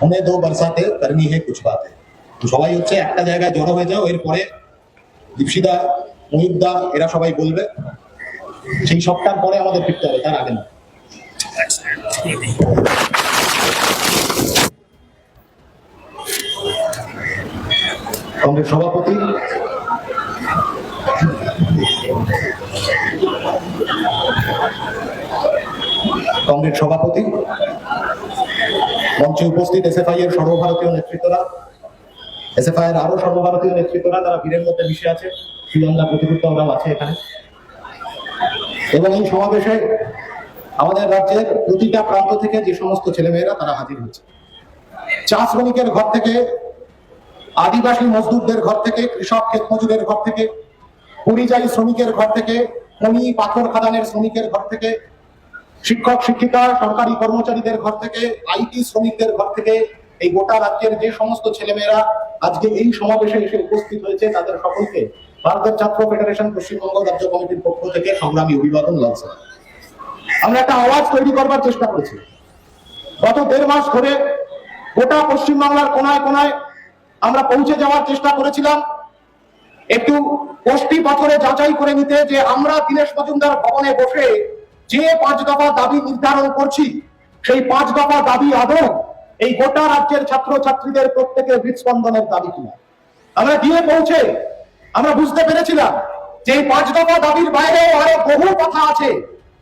হমে দো বর্ষাতে করনি হে কুছ বাত তো সবাই হচ্ছে একটা জায়গায় জড়ো হয়ে যাও এরপরে দীপসিদা ময়ূরদা এরা সবাই বলবে সেই সবটার পরে আমাদের ফিরতে হবে তার আগে না কংগ্রেস সভাপতি কংগ্রেস সভাপতি মঞ্চে উপস্থিত এসএফআই এর সর্বভারতীয় নেতৃত্বরা। এসএফআই এর আরও সর্বভারতীয় নেতৃত্বরা, তারা ভিড়ের মধ্যে মিশে আছে। শ্রীলঙ্কা প্রতিযোগিতারাও আছে এখানে। এবং এই সমাবেশে আমাদের রাজ্যের প্রতিটা প্রান্ত থেকে যে সমস্ত ছেলেমেয়েরা, তারা হাজির হয়েছে চা শ্রমিকের ঘর থেকে, আদিবাসী মজদুরদের ঘর থেকে, কৃষক ক্ষেত মজুরের ঘর থেকে, পরিযায়ী শ্রমিকের ঘর থেকে, খনি পাথর খাদানের শ্রমিকের ঘর থেকে শিক্ষক, শিক্ষিকা, সরকারি কর্মচারীদের ঘর থেকে, আইটি শ্রমিকদের ঘর থেকে এই গোটা রাজ্যের যে সমস্ত ছেলেমেয়েরা আজকে এই সমাবেশে এসে উপস্থিত হয়েছে, তাদের সকলকে ভারতের ছাত্র ফেডারেশন পশ্চিমবঙ্গ রাজ্য কমিটির পক্ষ থেকে সংগ্রামী অভিবাদন লাগছে আমরা একটা আওয়াজ তৈরি করবার চেষ্টা করেছি। গত দেড় মাস ধরে গোটা পশ্চিমবাংলার কোনায় কোনায় আমরা পৌঁছে যাওয়ার চেষ্টা করেছিলাম। একটু কোষ্টি পাথরে যাচাই করে নিতে যে আমরা দীনেশ মজুমদার ভবনে বসে যে পাঁচ দফা দাবি নির্ধারণ করছি, সেই পাঁচ দফা দাবি আদৌ এই গোটা রাজ্যের ছাত্র ছাত্রীদের প্রত্যেকের হৃদস্পন্দনের দাবি কিনা? আমরা গিয়ে পৌঁছে আমরা বুঝতে পেরেছিলাম যে পাঁচ দফা দাবির বাইরেও আরও বহু কথা আছে।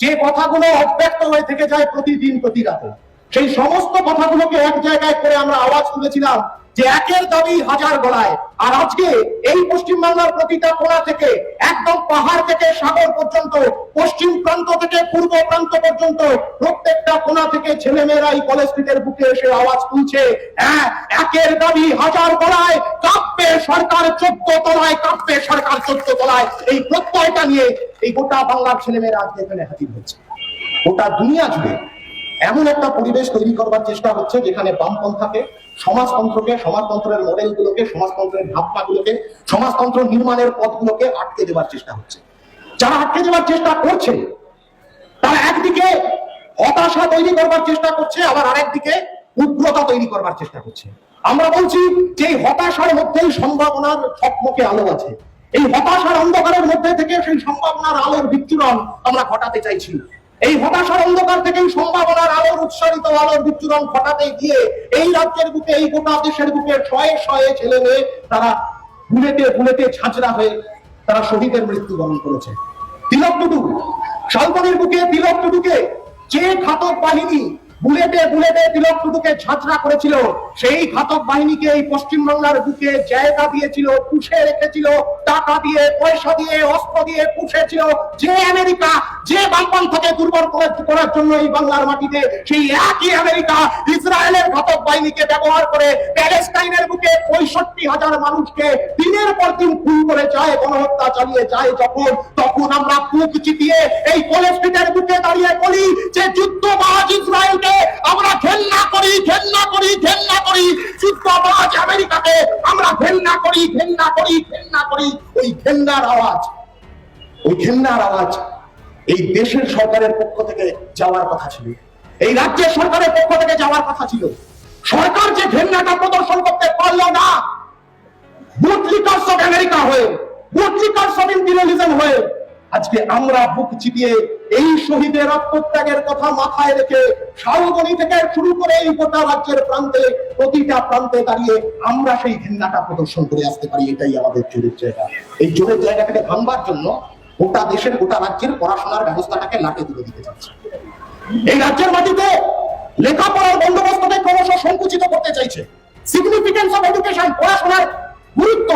যে কথাগুলো অব্যক্ত হয়ে থেকে যায় প্রতিদিন প্রতি রাতে। সেই সমস্ত কথাগুলোকে এক জায়গায় করে আমরা আওয়াজ তুলেছিলাম যে একের দাবি হাজার গলায়। আর আজকে এই পশ্চিমবাংলার প্রতিটা কোণা থেকে, একদম পাহাড় থেকে সাগর পর্যন্ত, পশ্চিম প্রান্ত থেকে পূর্ব প্রান্ত পর্যন্ত প্রত্যেকটা কোণা থেকে ছেলেমেয়েরা এই কলেজ স্ট্রিটের বুকে এসে আওয়াজ তুলছে হ্যাঁ একের দাবি হাজার গলায়, কাঁপবে সরকার চোদ্দ তলায়, কাঁপবে সরকার চোদ্দ তলায়। এই প্রত্যয়টা নিয়ে এই গোটা বাংলার ছেলেমেয়েরা আজকে এখানে হাজির হচ্ছে। গোটা দুনিয়া জুড়ে এমন একটা পরিবেশ তৈরি করবার চেষ্টা হচ্ছে যেখানে বামপন্থাকে সমাজতন্ত্রকে, সমাজতন্ত্রের মডেলগুলোকে, সমাজতন্ত্রের ভাবনাগুলোকে, সমাজতন্ত্র নির্মাণের পথগুলোকে আটকে দেওয়ার চেষ্টা হচ্ছে। যারা আটকে দেওয়ার চেষ্টা করছে, তারা একদিকে হতাশা তৈরি করবার চেষ্টা করছে, আবার আরেকদিকে উগ্রতা তৈরি করবার চেষ্টা করছে। আমরা বলছি যে হতাশার মধ্যেই সম্ভাবনার স্বপ্নকে আলো আছে। এই হতাশার অন্ধকারের মধ্যে থেকে সেই সম্ভাবনার আলোর বিচ্ছুরণ আমরা ঘটাতে চাইছি। এই হতাশার অন্ধকার থেকেই সম্ভাবনার আলোর উৎসারিত আলোর বিচ্ছুরণ ঘটাতে গিয়ে এই রাজ্যের বুকে, এই গোটা দেশের বুকে শয়ে শয়ে ছেলে মেয়ে তারা বুলেটে বুলেটে ছাঁচড়া হয়ে তারা শহীদের মৃত্যুবরণ করেছে। তিলক টুডু, শালবনির বুকে, তিলক টুডুকে যে ঘাতক বাহিনী বুলেটে বুলেটে তিলক টুডুকে ঝাঁচড়া করেছিল, সেই ঘাতক বাহিনীকে এই পশ্চিমবাংলার বুকে জায়গা দিয়েছিল, পুষে রেখেছিল টাকা দিয়ে, পয়সা দিয়ে, অস্ত্র দিয়ে পুষেছিল যে আমেরিকা, যে বামপন্থাকে দুর্বল করার জন্য এই বাংলার মাটিতে, সেই একই আমেরিকা ইসরায়েলের ঘাতক বাহিনীকে ব্যবহার করে প্যালেস্টাইনের বুকে পঁয়ষট্টি হাজার মানুষকে দিনের পর দিন খুন করে যায়, গণহত্যা চালিয়ে যায় যখন, তখন আমরা বুক চিতিয়ে এই কলেজ স্ট্রিটের বুকে দাঁড়িয়ে বলি যে যুদ্ধবাজ ইসরায়েলকে আমরা করি, ঘেন্না করি ঘেন্না করি। যুদ্ধবাজ আমেরিকাকে আমরা ঘেন্না করি ঘেন্না করি ঘেন্না করি। ওই ঘেন্নার আওয়াজ ওই ঘেন্নার আওয়াজ এই দেশের সরকারের পক্ষ থেকে যাওয়ার কথা ছিল। এই রাজ্যের সরকারের পক্ষ থেকে যাওয়ার কথা ছিল। সরকার যে ঘেন্নাটা প্রদর্শন করতে পারল না বুটলিকার্স অফ আমেরিকা হয়ে বুটলিকার্স অফ ইম্পিরিয়ালিজম হয়ে আজকে আমরা বুক চিপিয়ে এই শহীদের আত্মত্যাগের কথা মাথায় রেখে শালবনি থেকে শুরু করে এই গোটা রাজ্যের প্রান্তে, প্রতিটা প্রান্তে দাঁড়িয়ে আমরা সেই ঘৃণাটা প্রদর্শন করে আসতে পারি, এটাই আমাদের জোরের জায়গা। এই জোরের জায়গাটাকে ভাঙবার জন্য গোটা দেশের, গোটা রাজ্যের পড়াশোনার ব্যবস্থাটাকে লাটে তুলে দিতে চাচ্ছে। এই রাজ্যের মাটিতে লেখাপড়ার বন্দোবস্তকে ক্রমশ সংকুচিত করতে চাইছে। সিগনিফিকেন্স অফ এডুকেশন পড়াশোনার গুরুত্ব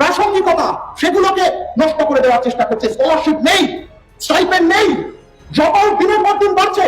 প্রাসঙ্গিকতা, সেগুলোকে নষ্ট করে দেওয়ার চেষ্টা করছে। স্কলারশিপ নেই স্টাইপেন্ড নেই। যত দিনের পর দিন বাড়ছে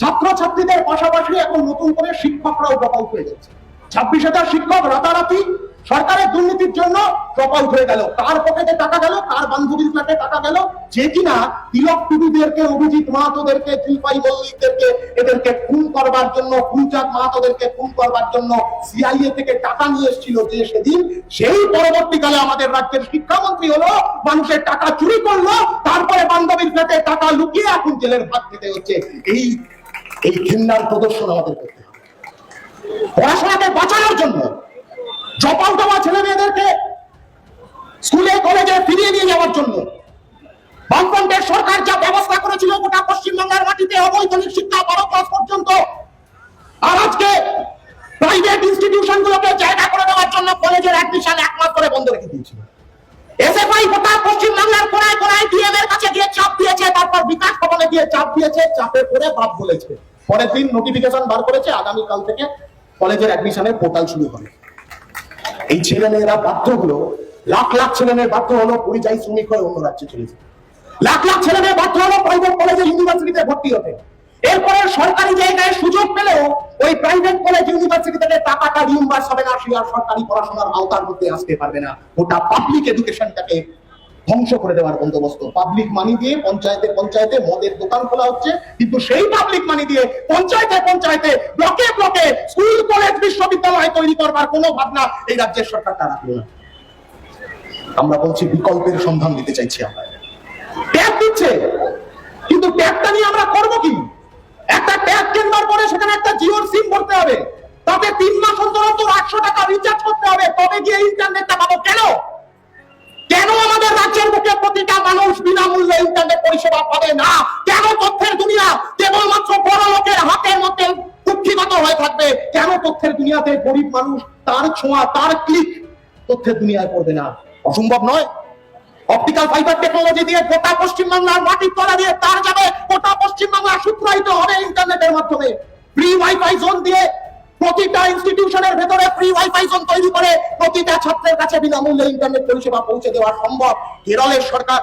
ছাত্র ছাত্রীদের পাশাপাশি এখন নতুন করে শিক্ষকরাও ড্রপ হয়ে যাচ্ছে। ছাব্বিশ হাজার শিক্ষক রাতারাতি সরকারের দুর্নীতির জন্য ড্রপ আউট হয়ে গেল। কার পকেটে টাকা গেল কার বান্ধবীর ফ্ল্যাটে টাকা গেল। যে কিনা তিলক টুডুদেরকে অভিজিৎ মাহাতোদেরকে দিলপাই মল্লিকদেরকে, এদেরকে খুন করবার জন্য ফুলচাঁদ মাহাতোদেরকে খুন করবার জন্য সিআইএ থেকে টাকা নিয়ে এসেছিল যে সেদিন, সেই পরবর্তীকালে আমাদের রাজ্যের শিক্ষামন্ত্রী হলো, মানুষের টাকা চুরি করল, তারপরে বান্ধবীর ফ্ল্যাটে টাকা লুকিয়ে এখন জেলের ভাত খেতে হচ্ছে। এই এই ঘৃণার প্রদর্শন আমাদের করতে হবে। পড়াশোনা জপাল দেওয়া ছেলে মেয়েদেরকে স্কুলে কলেজে ফিরিয়ে নিয়ে যাওয়ার জন্য বামফ্রন্টের সরকার যা ব্যবস্থা করেছিল গোটা পশ্চিমবাংলার মাটিতে শিক্ষা বারো ক্লাস পর্যন্ত। আর আজকে প্রাইভেট ইনস্টিটিউশন গুলোকে জায়গা করে দেওয়ার জন্য কলেজের অ্যাডমিশন এক মাস করে বন্ধ রেখে দিয়েছিল। এসএফআই গোটা কোনায় কোনায় ডিএম এর কাছে গিয়ে চাপ দিয়েছে, তারপর বিকাশ ভবনে গিয়ে চাপ দিয়েছে, চাপের করে বাপ বলেছে। পরের দিন নোটিফিকেশন বার করেছে থেকে কলেজের অ্যাডমিশনের পোর্টাল শুরু হবে। এই ছেলে মেয়েরা বাধ্য হলো, লাখ লাখ ছেলে মেয়ে বাধ্য হলো পরিযায়ী শ্রমিক হয়ে অন্য রাজ্যে চলে লাখ ছেলে মেয়ে বাধ্য হলো প্রাইভেট কলেজে ইউনিভার্সিটিতে ভর্তি হতে। এরপরে সরকারি জায়গায় সুযোগ পেলেও ওই প্রাইভেট কলেজ ইউনিভার্সিটি থেকে টাকাটা রিইম্বার্স হবে না সে আর সরকারি পড়াশোনার আওতার মধ্যে আসতে পারবে না। ওটা পাবলিক এডুকেশনটাকে ধ্বংস করে দেওয়ার বন্দোবস্ত। পাবলিক মানি দিয়ে পঞ্চায়েতে পঞ্চায়েতে মদের দোকান খোলা হচ্ছে, কিন্তু সেই পাবলিক মানি দিয়ে পঞ্চায়েতে পঞ্চায়েতে ব্লকে ব্লকে স্কুল কলেজ বিশ্ববিদ্যালয় তৈরি করবার কোনো ভাবনা এই রাজ্যের সরকারটা রাখল না আমরা বলছি বিকল্পের সন্ধান দিতে চাইছি আমরা। ট্যাগ দিচ্ছে, কিন্তু ট্যাগটা নিয়ে আমরা করব কি? কেনবার সেখানে একটা জিওর সিম ভরতে হবে। তাতে তিন মাস অন্তর অন্তর আটশো টাকা রিচার্জ করতে হবে। তবে গিয়ে ইন্টারনেটটা পাবো। কেন? কেন আমাদের রাজ্যের বুকে প্রতিটা মানুষ বিনামূল্যে ইন্টারনেট পরিষেবা পাবে না? কেন তথ্যের দুনিয়া কেবলমাত্র বড় লোকের হাতের মধ্যে কুক্ষিগত হয়ে থাকবে? কেন তথ্যের দুনিয়াতে গরিব মানুষ তার ছোঁয়া, তার ক্লিক তথ্যের দুনিয়ায় পড়বে না? অসম্ভব নয়? অপটিক্যাল ফাইবার টেকনোলজি দিয়ে গোটা পশ্চিমবাংলার মাটির তলা দিয়ে তার যাবে। গোটা পশ্চিমবাংলা সূত্রায়িত হবে ইন্টারনেটের মাধ্যমে। ফ্রি ওয়াইফাই জোন দিয়ে প্রতিটা ইনস্টিটিউশনের ভেতরে ফ্রি ওয়াইফাই জোন তৈরি করে প্রতিটা ছাত্রের কাছে বিনামূল্যে ইন্টারনেট পরিষেবা পৌঁছে দেওয়া সম্ভব। কেরলের সরকার,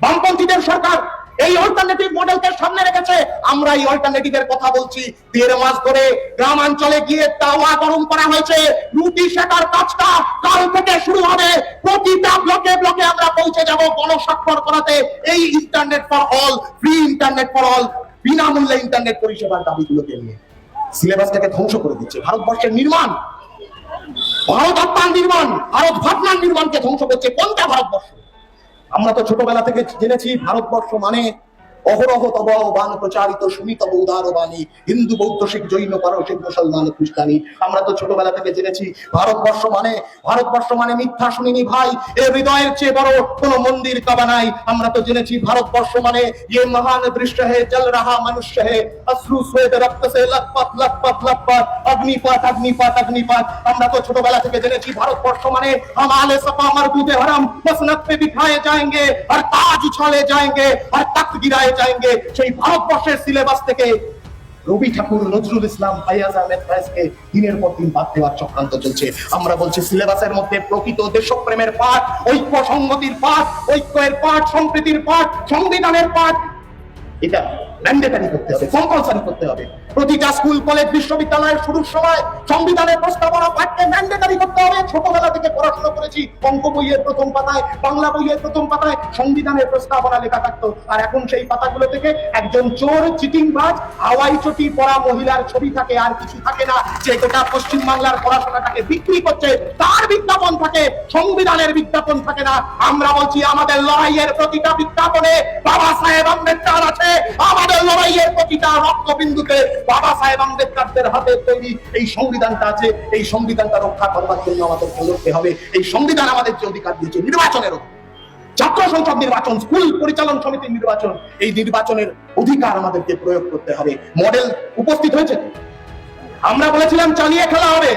বামপন্থীদের সরকার এই অল্টারনেটিভ মডেলকে সামনে রেখেছে। আমরা এই অল্টারনেটিভের কথা বলছি। দেড় মাস ধরে গ্রামাঞ্চলে গিয়ে তাওয়া গরম করা হয়েছে। রুটি শেখার কাজটা কাল থেকে শুরু হবে। প্রতিটা ব্লকে ব্লকে আমরা পৌঁছে যাব গণস্বাক্ষর করাতে। এই internet for all free internet for all বিনামূল্যে ইন্টারনেট পরিষেবার দাবিগুলোকে নিয়ে সিলেবাসটাকে ধ্বংস করে দিচ্ছে। ভারতবর্ষের নির্মাণ, ভারত আত্মার নির্মাণ, ভারত ভাবনার নির্মাণকে ধ্বংস করছে কোনটা ভারতবর্ষ? আমরা তো ছোটবেলা থেকে জেনেছি, ভারতবর্ষ মানে অহরহ তব বান প্রচারিত সুমিতব উদার বাণী হিন্দু বৌদ্ধ শিখ জৈন পারসিক মুসলমান খ্রিস্টানি আমরা তো ছোটবেলা থেকে জেনেছি ভারতবর্ষ মানে ভারতবর্ষ মানে মিথ্যা শুনিনি ভাই এ হৃদয়ের চেয়ে বড় কোন মন্দির কাবা নাই আমরা তো জেনেছি ভারতবর্ষ মানে ये महान दृश्य है जल रहा मनुष्य है अश्रु स्वेद रक्त से लथपथ लथपथ लथपथ আমরা তো ছোটবেলা থেকে জেনেছি, ভারতবর্ষ মানে আমালে সফা পে বিঠায়ে যায়েঙ্গে, আর তাজ উছালে যায়েঙ্গে, আর গিরায়ে যায়েঙ্গে। সেই ভারতবর্ষের সিলেবাস থেকে রবি ঠাকুর নজরুল ইসলাম ফাইয়াজ আহমেদ দিনের পর দিন বাদ দেওয়ার চক্রান্ত চলছে। আমরা বলছি সিলেবাসের মধ্যে প্রকৃত দেশপ্রেমের পাঠ, ঐক্য সংগতির পাঠ, ঐক্যের পাঠ, সম্প্রীতির পাঠ, সংবিধানের পাঠ। এটা ম্যান্ডেটারি করতে হবে কম্পালসারি করতে হবে। প্রতিটা স্কুল কলেজ বিশ্ববিদ্যালয়ের শুরুর সময় সংবিধানের প্রস্তাবনা পাঠ্যে ম্যান্ডেটারি করতে হবে। ছোটবেলা থেকে পড়াশোনা করেছি, অঙ্ক বইয়ের প্রথম পাতায়, বাংলা বইয়ের প্রথম পাতায় সংবিধানের প্রস্তাবনা লেখা থাকতো। আর এখন সেই পাতাগুলো থেকে একজন চোর, চিটিংবাজ হাওয়াই চটি পরা মহিলার ছবি থাকে, আর কিছু থাকে না। যে গোটা পশ্চিম বাংলার পড়াশোনাটাকে বিক্রি করছে, তার বিজ্ঞাপন থাকে, সংবিধানের বিজ্ঞাপন থাকে না। আমরা বলছি, আমাদের লড়াইয়ের প্রতিটা বিজ্ঞাপনে বাবা সাহেব আম্বেদকর আছে আমাদের লড়াইয়ের রক্তবিন্দুতে বাবা সাহেব আম্বেদকরদের হাতে তৈরি এই সংবিধানটা আছে। এই সংবিধানটা রক্ষা করবার জন্য লড়তে হবে। এই সংবিধান আমাদেরকে অধিকার দিয়েছে নির্বাচনেরও ছাত্র সংসদ নির্বাচন, স্কুল পরিচালন সমিতির নির্বাচন, এই নির্বাচনের অধিকার আমাদেরকে প্রয়োগ করতে হবে। মডেল উপস্থিত হয়েছে? আমরা বলেছিলাম, চালিয়ে খেলা হবে।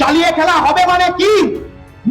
চালিয়ে খেলা হবে মানে কি?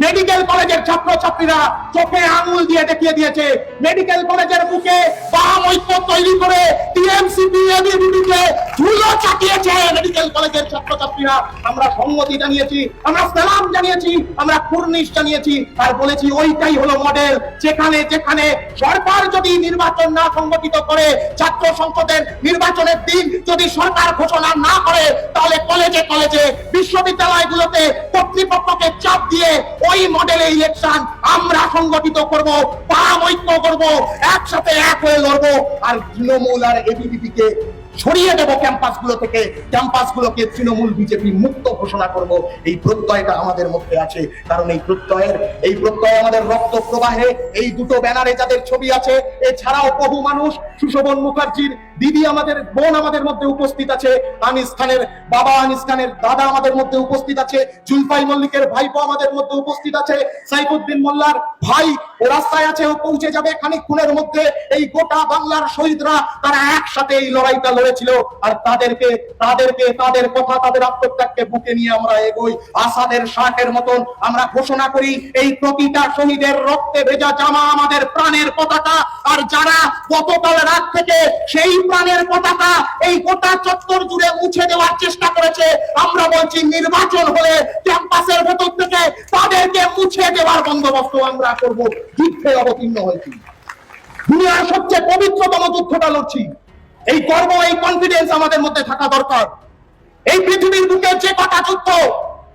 মেডিকেল কলেজের ছাত্র ছাত্রীরা চোখে আঙুল দিয়ে দেখিয়ে দিয়েছে। মেডিকেল কলেজের বুকে বাম ঐক্য তৈরি করে টিএমসি বিএবিডিকে ধুলো চাকিয়েছে মেডিকেল কলেজের ছাত্র ছাত্রীরা আমরা সম্মতি জানিয়েছি, আমরা সালাম জানিয়েছি, আমরা কুর্নিশ জানিয়েছি আর বলেছি ওইটাই হলো মডেল যেখানে যেখানে সরকার যদি নির্বাচন না সংগঠিত করে, ছাত্র সংসদের নির্বাচনের দিন যদি সরকার ঘোষণা না করে, তাহলে কলেজে কলেজে বিশ্ববিদ্যালয়গুলোতে কর্তৃপক্ষকে চাপ দিয়ে ওই মডেলে ইলেকশন আমরা সংগঠিত করব, পাম করব, একসাথে এক হয়ে লড়বো, আর তৃণমূল আর কে সরিয়ে দেবো ক্যাম্পাসগুলো থেকে ক্যাম্পাস গুলোকে তৃণমূল বিজেপি মুক্ত ঘোষণা করব। এই প্রত্যয়টা আমাদের মধ্যে আছে। কারণ এই প্রত্যয়ের, এই প্রত্যয় আমাদের রক্ত প্রবাহে এই দুটো ব্যানারে যাদের ছবি আছে, এছাড়াও বহু মানুষ সুশোভন মুখার্জির দিদি আমাদের, বোন আমাদের মধ্যে উপস্থিত আছে, আনিস খানের বাবা, আনিস খানের দাদা আমাদের মধ্যে উপস্থিত আছে, জুলফাই মল্লিকের ভাইপো আমাদের মধ্যে উপস্থিত আছে, সাইফুদ্দিন মোল্লার ভাই ও রাস্তায় আছে, ও পৌঁছে যাবে খানিকক্ষণের মধ্যে। এই গোটা বাংলার শহীদরা তারা একসাথে এই লড়াইটা লড়েছিল আর তাদেরকে তাদেরকে, তাদের কথা, তাদের আত্মত্যাগকে বুকে নিয়ে আমরা এগোই। আসাদের শাকের মতন আমরা ঘোষণা করি, এই প্রতিটা শহীদের রক্তে ভেজা জামা আমাদের প্রাণের পতাকা। আর যারা গতকাল রাত থেকে সেই প্রাণের পতাকা এই গোটা চত্বর জুড়ে মুছে দেওয়ার চেষ্টা করেছে। আমরা বলছি নির্বাচন হলে ক্যাম্পাসের ভেতর থেকে তাদেরকে মুছে দেওয়ার বন্দোবস্ত আমরা করব। যুদ্ধে অবতীর্ণ হয়েছি। দুনিয়ার সবচেয়ে পবিত্রতম যুদ্ধটা লড়ছি। এই গর্ব, এই কনফিডেন্স আমাদের মধ্যে থাকা দরকার। এই পৃথিবীর বুকে যে কটা যুদ্ধ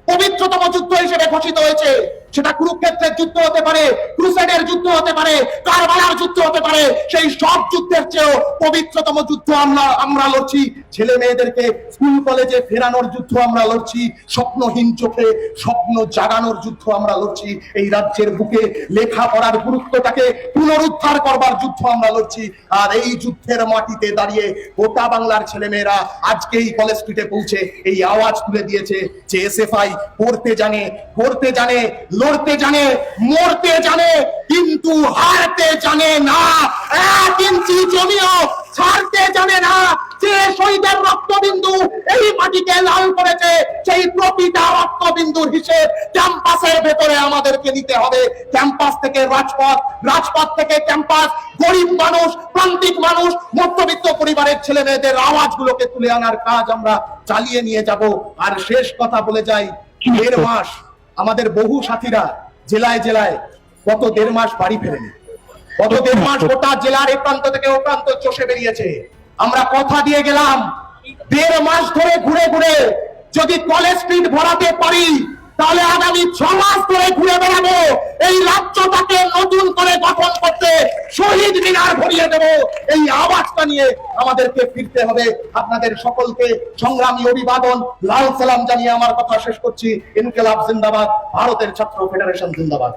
পবিত্রতম যুদ্ধ হিসেবে ঘোষিত হয়েছে সেটা কুরুক্ষেত্রের যুদ্ধ হতে পারে, ক্রুসেডের যুদ্ধ হতে পারে, কারবালার যুদ্ধ হতে পারে, সেই সব যুদ্ধের চেয়েও পবিত্রতম যুদ্ধ আমরা আমরা লড়ছি। ছেলে মেয়েদেরকে স্কুল, কলেজে ফেরানোর যুদ্ধ আমরা লড়ছি, স্বপ্নহীন চোখে স্বপ্ন জাগানোর যুদ্ধ আমরা লড়ছি, এই রাজ্যের বুকে লেখাপড়ার গুরুত্বটাকে পুনরুদ্ধার করবার যুদ্ধ আমরা লড়ছি। আর এই যুদ্ধের মাটিতে দাঁড়িয়ে গোটা বাংলার ছেলেমেয়েরা আজকে এই কলেজ স্ট্রিটে পৌঁছে এই আওয়াজ তুলে দিয়েছে যে এসএফআই পড়তে জানে পড়তে জানে লড়তে জানে মরতে জানে কিন্তু হারতে জানে না। এক ইঞ্চি জমিও ছাড়তে জানে না। যে শহীদের রক্তবিন্দু এই মাটিকে লাল করেছে সেই প্রতিটা রক্তবিন্দুর হিসেব ক্যাম্পাসের ভেতরে আমাদেরকে নিতে হবে। ক্যাম্পাস থেকে রাজপথ রাজপথ থেকে ক্যাম্পাস গরিব মানুষ প্রান্তিক মানুষ মধ্যবিত্ত পরিবারের ছেলে মেয়েদের আওয়াজগুলোকে তুলে আনার কাজ আমরা চালিয়ে নিয়ে যাব। আর শেষ কথা বলে যাই দেড় মাস আমাদের বহু সাথীরা জেলায় জেলায় গত দেড় মাস বাড়ি ফেরেনি। গত দেড় মাস গোটা জেলার এই প্রান্ত থেকে ও প্রান্ত চষে বেরিয়েছে। আমরা কথা দিয়ে গেলাম, দেড় মাস ধরে ঘুরে ঘুরে যদি কলেজ স্ট্রিট ভরাতে পারি তাহলে আগামী ছ মাস ধরে ঘুরে বেড়াবো। এই রাজ্যটাকে নতুন করে গঠন করতে শহীদ মিনার ভরিয়ে দেব। এই আওয়াজটা নিয়ে আমাদেরকে ফিরতে হবে। আপনাদের সকলকে সংগ্রামী অভিবাদন, লাল সালাম জানিয়ে আমার কথা শেষ করছি। ইনকেলাব জিন্দাবাদ, ভারতের ছাত্র ফেডারেশন জিন্দাবাদ।